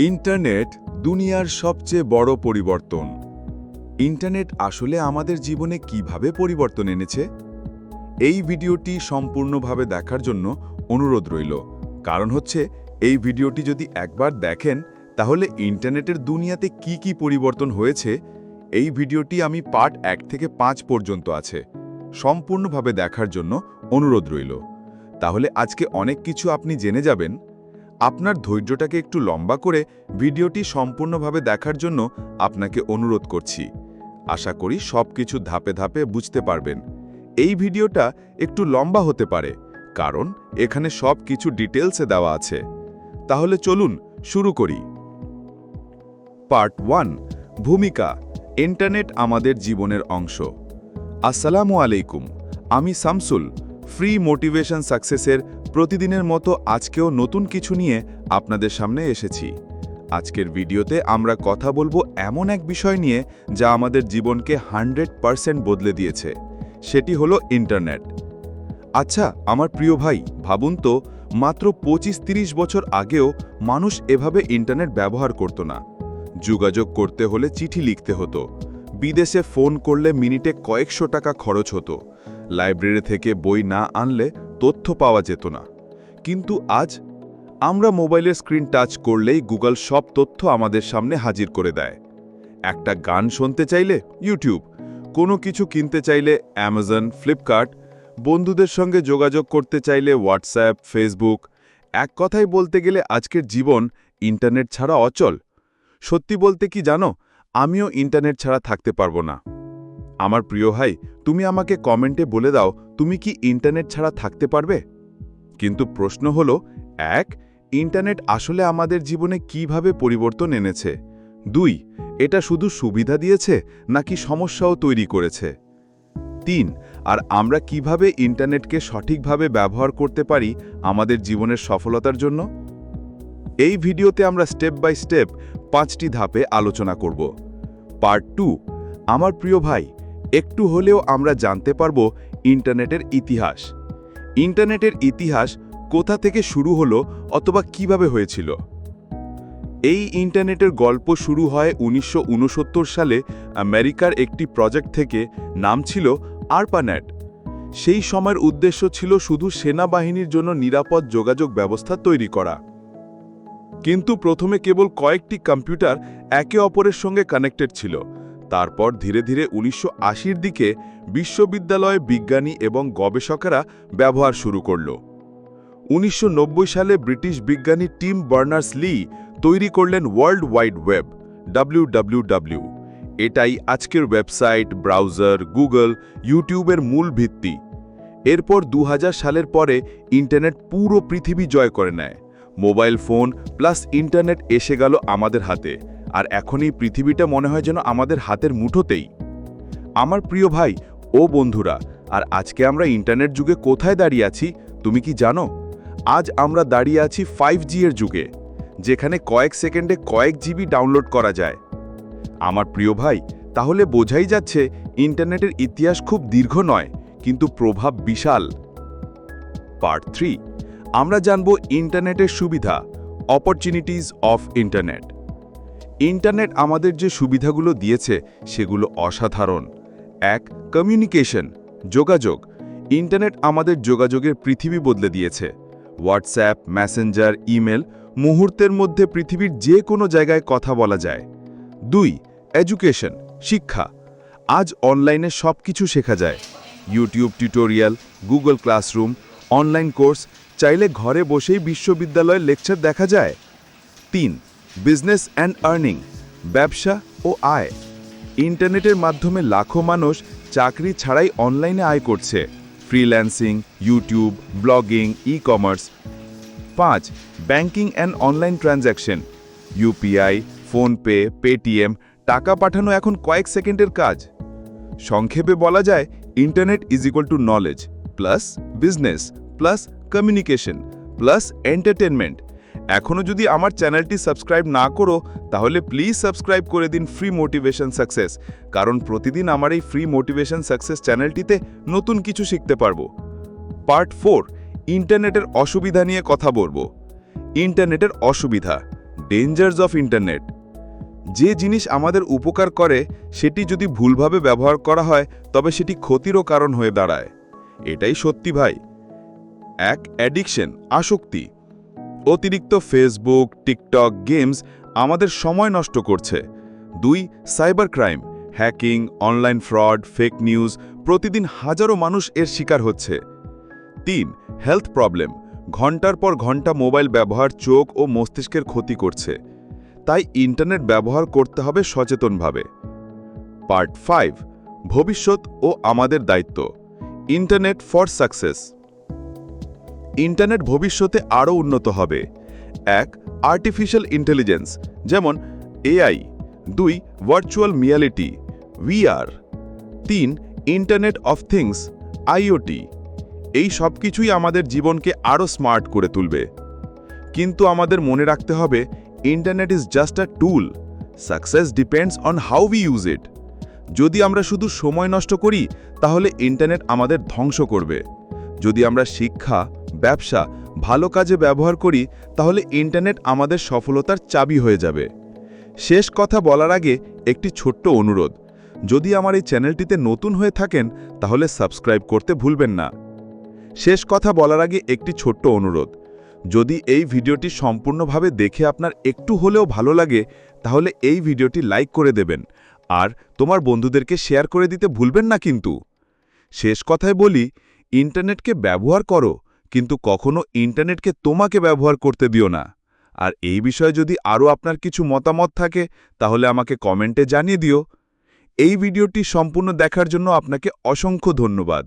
Internet দুনিয়ার সবচেয়ে বড় পরিবর্তন। ইন্টারনেট আসলে আমাদের জীবনে কীভাবে পরিবর্তন এনেছে? এই ভিডিওটি সম্পূর্ণভাবে দেখার জন্য অনুরোধ রইল। কারণ হচ্ছে, এই ভিডিওটি যদি একবার দেখেন, তাহলে ইন্টারনেটের দুনিয়াতে কি কি পরিবর্তন হয়েছে, এই ভিডিওটি আমি পার্ট এক থেকে পাঁচ পর্যন্ত আছে। সম্পূর্ণভাবে দেখার জন্য অনুরোধ রইল। তাহলে আজকে অনেক কিছু আপনি জেনে যাবেন আপনার ধৈর্যটাকে একটু লম্বা করে ভিডিওটি সম্পূর্ণভাবে দেখার জন্য আপনাকে অনুরোধ করছি। আশা করি সব কিছু ধাপে ধাপে বুঝতে পারবেন। এই ভিডিওটা একটু লম্বা হতে পারে, কারণ এখানে সব কিছু ডিটেলসে দেওয়া আছে। তাহলে চলুন শুরু করি। পার্ট ওয়ান, ভূমিকা, ইন্টারনেট আমাদের জীবনের অংশ। আসসালামু আলাইকুম, আমি শামসুল ফ্রি মোটিভেশন সাকসেসের প্রতিদিনের মতো আজকেও নতুন কিছু নিয়ে আপনাদের সামনে এসেছি। আজকের ভিডিওতে আমরা কথা বলব এমন এক বিষয় নিয়ে যা আমাদের জীবনকে হান্ড্রেড পারসেন্ট বদলে দিয়েছে। সেটি হলো ইন্টারনেট। আচ্ছা আমার প্রিয় ভাই, ভাবুন তো, মাত্র পঁচিশ তিরিশ বছর আগেও মানুষ এভাবে ইন্টারনেট ব্যবহার করত না। যোগাযোগ করতে হলে চিঠি লিখতে হতো। বিদেশে ফোন করলে মিনিটে কয়েকশো টাকা খরচ হতো। লাইব্রেরি থেকে বই না আনলে তথ্য পাওয়া যেত না। কিন্তু আজ আমরা মোবাইলের স্ক্রিন টাচ করলেই গুগল সব তথ্য আমাদের সামনে হাজির করে দেয়। একটা গান শুনতে চাইলে ইউটিউব, কোনো কিছু কিনতে চাইলে অ্যামাজন, ফ্লিপকার্ট, বন্ধুদের সঙ্গে যোগাযোগ করতে চাইলে হোয়াটসঅ্যাপ, ফেসবুক, এক কথায় বলতে গেলে আজকের জীবন ইন্টারনেট ছাড়া অচল। সত্যি বলতে কি জানো, আমিও ইন্টারনেট ছাড়া থাকতে পারব না। আমার প্রিয় ভাই, তুমি আমাকে কমেন্টে বলে দাও, তুমি কি ইন্টারনেট ছাড়া থাকতে পারবে? কিন্তু প্রশ্ন হলো, এক, ইন্টারনেট আসলে আমাদের জীবনে কীভাবে পরিবর্তন এনেছে? দুই, এটা শুধু সুবিধা দিয়েছে, নাকি সমস্যাও তৈরি করেছে? তিন, আর আমরা কীভাবে ইন্টারনেটকে সঠিকভাবে ব্যবহার করতে পারি আমাদের জীবনের সফলতার জন্য? এই ভিডিওতে আমরা স্টেপ বাই স্টেপ পাঁচটি ধাপে আলোচনা করব। পার্ট টু, আমার প্রিয় ভাই একটু হলেও আমরা জানতে পারব ইন্টারনেটের ইতিহাস। ইন্টারনেটের ইতিহাস কোথা থেকে শুরু হলো অথবা কীভাবে হয়েছিল? এই ইন্টারনেটের গল্প শুরু হয় উনিশশো উনসত্তর সালে আমেরিকার একটি প্রজেক্ট থেকে, নাম ছিল আরপানেট। সেই সময়ের উদ্দেশ্য ছিল শুধু সেনাবাহিনীর জন্য নিরাপদ যোগাযোগ ব্যবস্থা তৈরি করা। কিন্তু প্রথমে কেবল কয়েকটি কম্পিউটার একে অপরের সঙ্গে কানেক্টেড ছিল। তারপর ধীরে ধীরে উনিশশো দিকে বিশ্ববিদ্যালয়ে বিজ্ঞানী এবং গবেষকেরা ব্যবহার শুরু করল। উনিশশো নব্বই সালে ব্রিটিশ বিজ্ঞানী টিম বার্নার্স লি তৈরি করলেন ওয়ার্ল্ড ওয়াইড ওয়েব, ডাব্লিউডাব্লিউডাব্লিউ। এটাই আজকের ওয়েবসাইট, ব্রাউজার, গুগল, ইউটিউবের মূল ভিত্তি। এরপর দু হাজার সালের পরে ইন্টারনেট পুরো পৃথিবী জয় করে নেয়। মোবাইল ফোন প্লাস ইন্টারনেট এসে গেল আমাদের হাতে। আর এখন এই পৃথিবীটা মনে হয় যেন আমাদের হাতের মুঠোতেই। আমার প্রিয় ভাই, ও বন্ধুরা, আর আজকে আমরা ইন্টারনেট যুগে কোথায় দাঁড়িয়ে আছি, তুমি কি জানো? আজ আমরা দাঁড়িয়ে আছি ফাইভ এর যুগে, যেখানে কয়েক সেকেন্ডে কয়েক জিবি ডাউনলোড করা যায়। আমার প্রিয় ভাই, তাহলে বোঝাই যাচ্ছে ইন্টারনেটের ইতিহাস খুব দীর্ঘ নয়, কিন্তু প্রভাব বিশাল। পার্ট থ্রি আমরা জানব ইন্টারনেটের সুবিধা অপরচুনিটিজ অফ ইন্টারনেট ইন্টারনেট আমাদের যে সুবিধাগুলো দিয়েছে, সেগুলো অসাধারণ। এক কমিউনিকেশন যোগাযোগ। ইন্টারনেট আমাদের যোগাযোগের পৃথিবী বদলে দিয়েছে। হোয়াটসঅ্যাপ মেসেঞ্জার ইমেল মুহূর্তের মধ্যে পৃথিবীর যে কোনো জায়গায় কথা বলা যায়। দুই এডুকেশন শিক্ষা। আজ অনলাইনে সব কিছু শেখা যায়। YouTube tutorial Google classroom online course চাইলে ঘরে বসেই বিশ্ববিদ্যালয়ের লেকচার দেখা যায়। তিন বিজনেস অ্যান্ড আর্নিং ব্যবসা ও আয়। ইন্টারনেটের মাধ্যমে লাখো মানুষ চাকরি ছাড়াই অনলাইনে আয় করছে। Freelancing, YouTube, blogging e commerce পাঁচ, banking and online transaction. UPI PhonePe, Paytm, টাকা পাঠানো এখন কয়েক সেকেন্ডের কাজ। সংক্ষেপে বলা যায়, internet is equal to knowledge plus business plus communication plus entertainment এখনও যদি আমার চ্যানেলটি সাবস্ক্রাইব না করো, তাহলে প্লিজ সাবস্ক্রাইব করে দিন ফ্রি মোটিভেশন সাকসেস কারণ প্রতিদিন আমার এই ফ্রি মোটিভেশন সাকসেস চ্যানেলটিতে নতুন কিছু শিখতে পারব। পার্ট ফোর ইন্টারনেটের অসুবিধা নিয়ে কথা বলব। ইন্টারনেটের অসুবিধা ডেঞ্জার্স অফ ইন্টারনেট যে জিনিস আমাদের উপকার করে, সেটি যদি ভুলভাবে ব্যবহার করা হয়, তবে সেটি ক্ষতিরও কারণ হয়ে দাঁড়ায়। এটাই সত্যি ভাই। এক অ্যাডিকশন আসক্তি। অতিরিক্ত ফেসবুক টিকটক গেমস আমাদের সময় নষ্ট করছে। দুই cyber crime hacking online fraud fake news প্রতিদিন হাজারো মানুষ এর শিকার হচ্ছে। তিন হেলথ প্রবলেম ঘণ্টার পর ঘণ্টা মোবাইল ব্যবহার চোখ ও মস্তিষ্কের ক্ষতি করছে। তাই ইন্টারনেট ব্যবহার করতে হবে সচেতনভাবে। পার্ট ফাইভ, ভবিষ্যৎ ও আমাদের দায়িত্ব। ইন্টারনেট ফর সাকসেস ইন্টারনেট ভবিষ্যতে আরও উন্নত হবে। এক আর্টিফিশিয়াল ইন্টেলিজেন্স যেমন এআই দুই ভার্চুয়াল মিয়ালিটি ভিআর তিন ইন্টারনেট অফ থিংস আইওটি এই সব কিছুই আমাদের জীবনকে আরও স্মার্ট করে তুলবে। কিন্তু আমাদের মনে রাখতে হবে internet is just a tool success depends on how we use it যদি আমরা শুধু সময় নষ্ট করি, তাহলে ইন্টারনেট আমাদের ধ্বংস করবে। যদি আমরা শিক্ষা ব্যবসা ভালো কাজে ব্যবহার করি, তাহলে ইন্টারনেট আমাদের সফলতার চাবি হয়ে যাবে। শেষ কথা বলার আগে একটি ছোট্ট অনুরোধ, যদি আমার এই চ্যানেলটিতে নতুন হয়ে থাকেন, তাহলে সাবস্ক্রাইব করতে ভুলবেন না। শেষ কথা বলার আগে একটি ছোট্ট অনুরোধ, যদি এই ভিডিওটি সম্পূর্ণভাবে দেখে আপনার একটু হলেও ভালো লাগে, তাহলে এই ভিডিওটি লাইক করে দেবেন, আর তোমার বন্ধুদেরকে শেয়ার করে দিতে ভুলবেন না কিন্তু। শেষ কথায় বলি, ইন্টারনেটকে ব্যবহার করো কিন্তু কখনো ইন্টারনেটকে তোমাকে ব্যবহার করতে দিও না। আর এই বিষয়ে যদি আরও আপনার কিছু মতামত থাকে, তাহলে আমাকে কমেন্টে জানিয়ে দিও। এই ভিডিওটি সম্পূর্ণ দেখার জন্য আপনাকে অসংখ্য ধন্যবাদ।